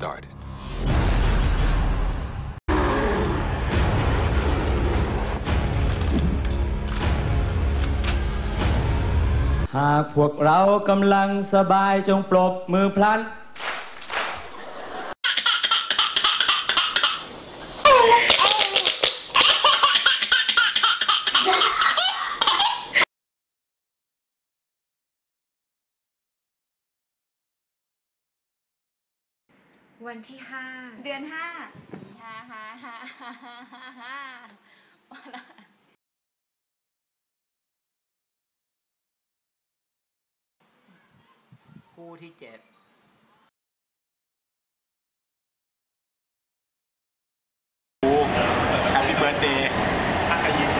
started. Hãy subscribe cho kênh Ghiền Mì Gõ Để không bỏ lỡ những video hấp dẫn วันที่ห้าเดือนห้าห้าห้าห้าห้าห้าคู่ที่เจ็ดแฮปปี้เบิร์เดย์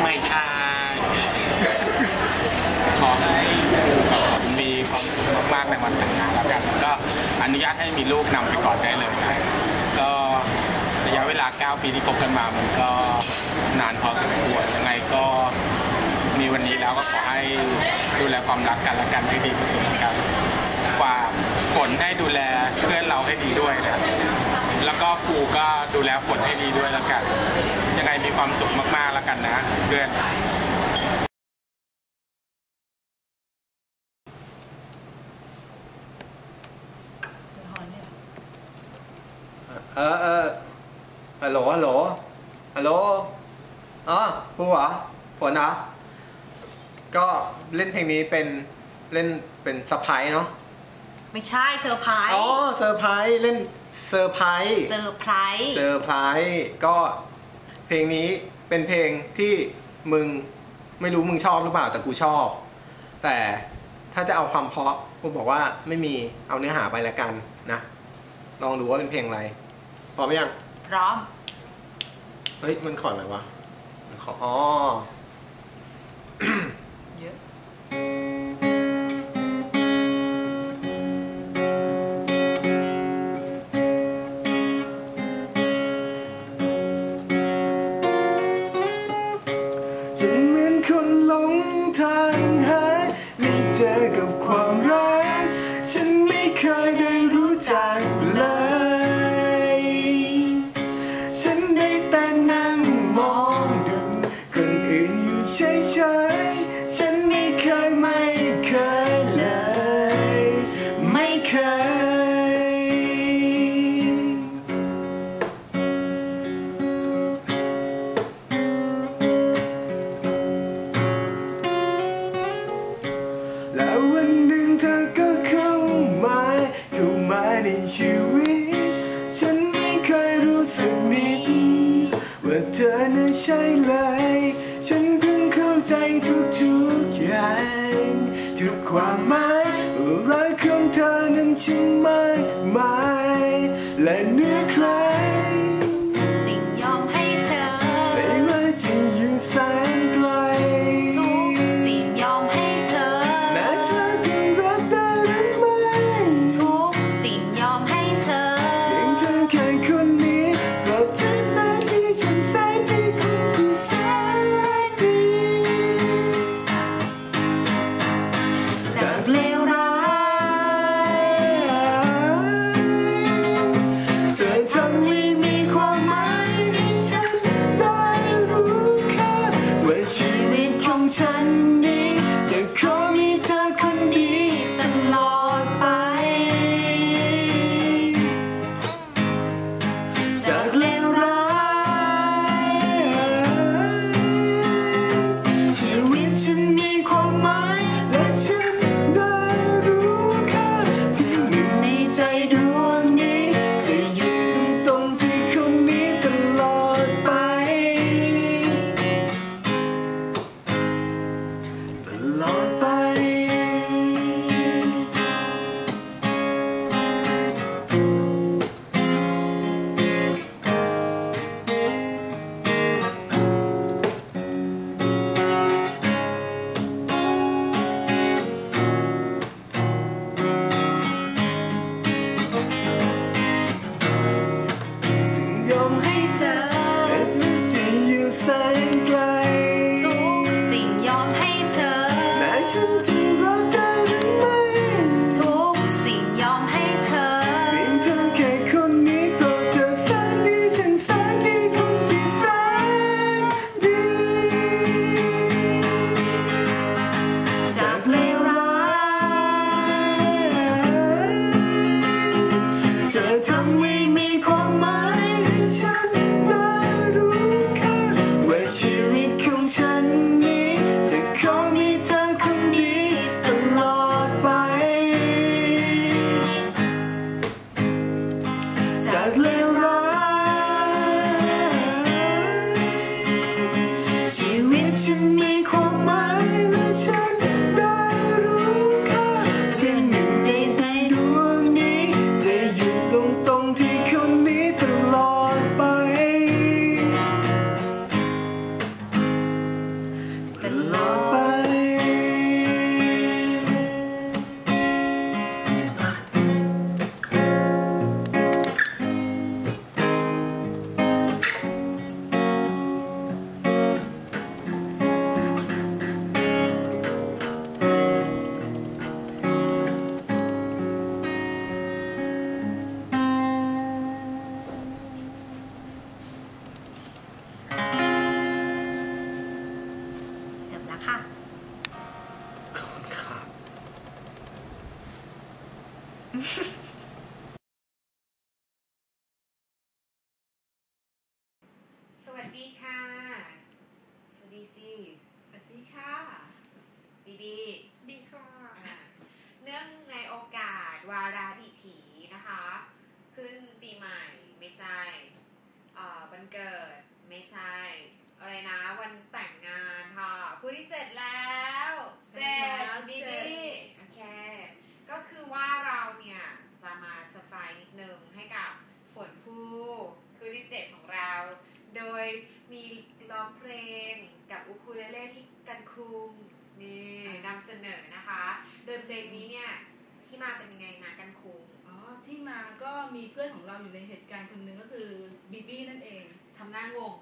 ไม่ใช่ขอให้มีความสุขมากๆในวันแต่งงานแล้วกันก็ อนุญาตให้มีลูกนำไปก่อนได้เลยนะก็ระยะเวลา 9 ปีที่คบกันมามันก็นานพอสมควรยังไงก็มีวันนี้แล้วก็ขอให้ดูแลความรักกันและกันให้ดีที่สุดกันฝากฝนให้ดูแลเพื่อนเราให้ดีด้วยนะแล้วก็ครูก็ดูแลฝนให้ดีด้วยแล้วกันยังไงมีความสุขมากๆแล้วกันนะเพื่อน เออเออฮัลโหลฮัลโหลฮัลโหลอ๋อผู้เหรอฝนเหรอก็เล่นเพลงนี้เป็นเล่นเป็นสไปเนาะไม่ใช่เซอร์ไพรอ๋อส์เซอร์ไพรส์เล่นเซอร์ไพรส์เซอร์ไพรส์เซอร์ไพรส์ก็เพลงนี้เป็นเพลงที่มึงไม่รู้มึงชอบหรือเปล่าแต่กูชอบ แต่ถ้าจะเอาความเพราะกูบอกว่าไม่มีเอาเนื้อหาไปแล้วกันนะ ลองดูว่าเป็นเพลงอะไร พร้อมยัง พร้อม เฮ้ย มันขออะไรวะ มันขอ อ๋อ เยอะฉันเหมือนคนหลงทางหายไม่เจอกับความรัก cry สวัสดีค่ะ สวัสดีสิสวัสดีค่ะ บีบี ดีค่ะอ่าเนื่องในโอกาสวาระดิถีนะคะ ขึ้นปีใหม่ไม่ใช่อ่าวันเกิดไม่ใช่ อะไรนะ วันแต่งงานค่ะคู่ที่เจ็ดแล้วเจ็ดบีบีโอเค ก็คือว่าเราเนี่ยจะมาเซอร์ไพรส์นิดนึงให้กับฝนผู้คู่ที่เจ็ดของเรา โดยมีร้องเพลงกับอูคูเลเล่ที่กันคุงนี่นำเสนอนะคะ โดยเพลงนี้เนี่ยที่มาเป็นยังไงนะกันคุง อ๋อ ที่มาก็มีเพื่อนของเราอยู่ในเหตุการณ์คนหนึ่งก็คือบีบี้นั่นเอง ทำหน้างง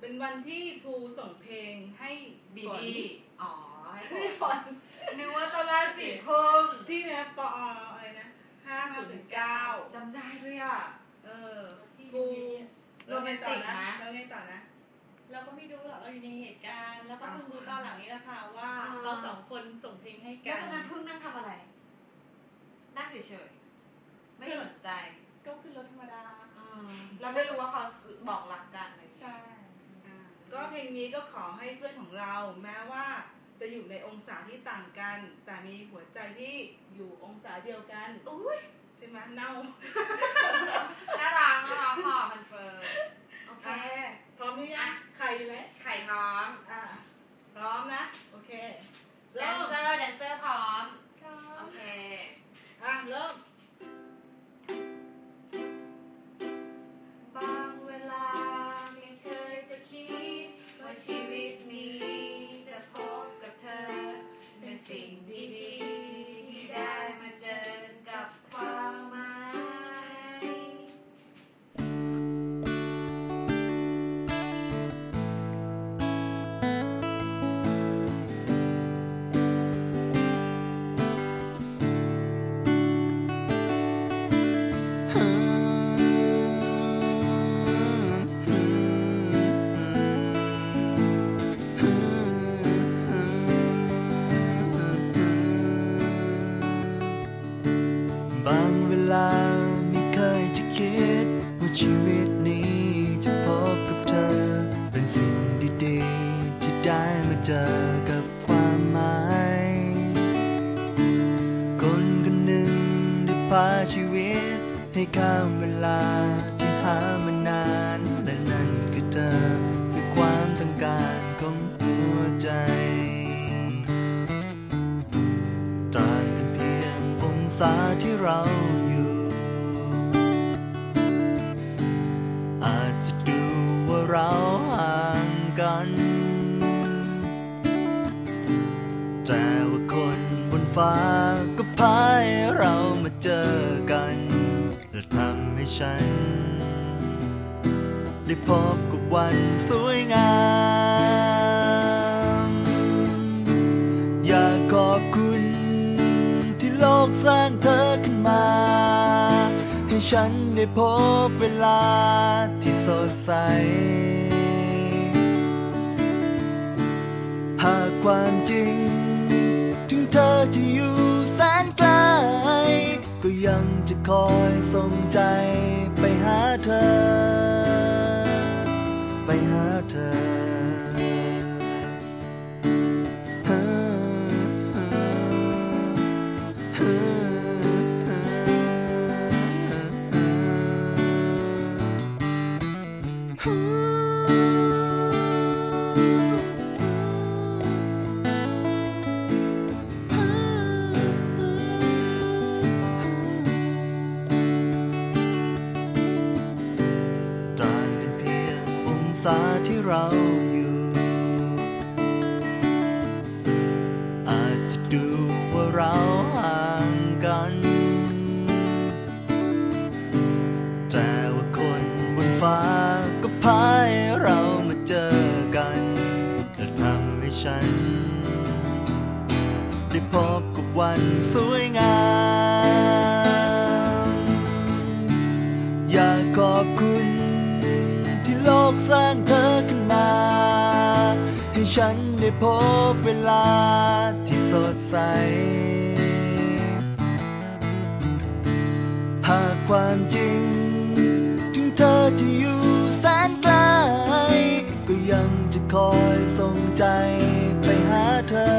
เป็นวันที่ภูส่งเพลงให้บีฝนบีอ๋อให้ผให้มฝนนึกว่าตอนแรกจีบพึ่งที่นะปออะไรนะห้าศูนย์เก้าจำได้ด้วยอะ เออที่ภูโรแมนติกไหมแล้วไงต่อนะเราก็ไม่รู้หรอกเราอยู่ในเหตุการณ์ แล้วก็เพิ่งรู้ตอนหลังนี้แหละค่ะว่าอ่าเขาสองคนส่งเพลงให้แล้กัวนตอนนั้นพึ่งนั่งทำอะไร นั่งเฉยๆ ไม่สนใจก็ขึ้นรถธรรมดาอ่าแล้วไม่รู้ว่าเขาบอกรักกันเลยใช่อ่าก็เพลงนี้ก็ขอให้เพื่อนของเราแม้ว่าจะอยู่ในองศาที่ต่างกัน แต่มีหัวใจที่อยู่องศาเดียวกัน อุ้ยใช่ไหมเน่าน่ารักน่ารักค่ะคอนเฟิร์มโอเค พร้อมหรือยังใครไหมไข่พร้อมอ่าพร้อมนะ โอเคแดเริ่นมเซอร์แดนเซอร์พร้อมโอเค อะเริ่ม เจอกับความหมาย คนคนหนึ่งได้พาชีวิต ให้ข้ามเวลาที่หามานาน และนั่นคือเธอคือความต้องการของหัวใจต่างกันเพียงองศาที่เราอยู่อา ฟ้าก็พาให้เรามาเจอกันและทำให้ฉัน ได้พบกับวันสวยงาม อยากขอบคุณ ที่โลกสร้างเธอขึ้นมา ให้ฉันได้พบเวลาที่สดใสหากความจริงถึง จะคอยส่งใจไปหาเธอ ไปหาเธอ เราอยู่ อาจจะดูว่าเราห่างกัน แต่ว่าคนบนฟ้าก็พาให้เรามาเจอกันและทำให้ฉัน ได้พบกับวันสวยงาม ฉันได้พบเวลาที่สดใส หากความจริง ถึงเธอจะอยู่แสนไกล ก็ยังจะคอยส่งใจไปหาเธอ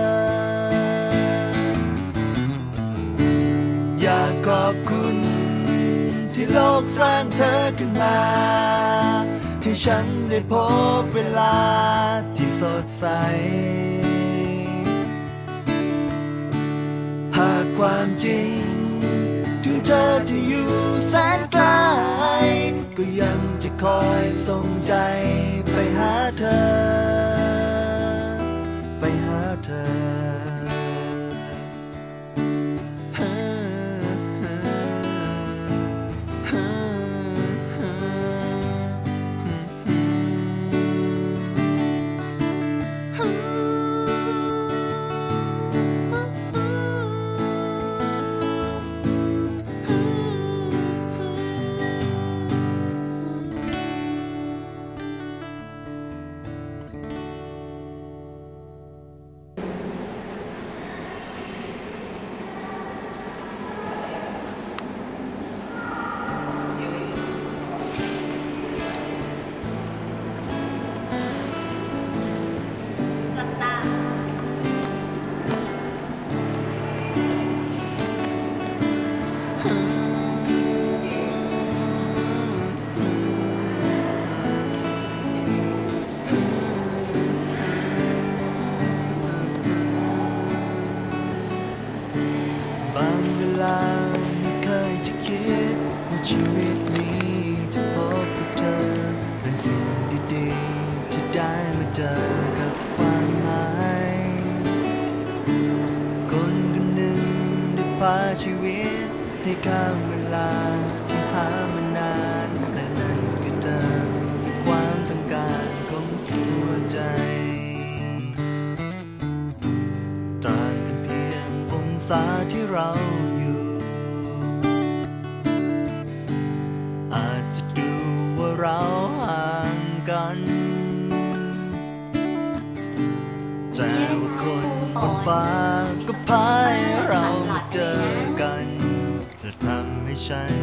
อยากขอบคุณ ที่โลกสร้างเธอขึ้นมา ให้ฉันได้พบเวลา สดใส หากความจริง ถึงเธอจะอยู่แสนไกล ก็ยังจะคอยส่งใจไปหาเธอ ไปหาเธอ บางเวลาไม่เคยจะคิด ว่าชีวิตนี้จะพบกับเธอ เป็นสิ่งดีๆ ที่ได้มาเจอกับความหมาย คนคนหนึ่งได้พาชีวิตให้ข้ามเวลาที่ผ่าน งองศาที่เราอยู่ อาจจะดูว่าเราห่างกัน แต่ว่าคนบนฟ้าก็พายเราเจอกันและทำให้ฉัน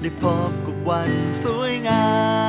ได้พบกับวันสวยงาม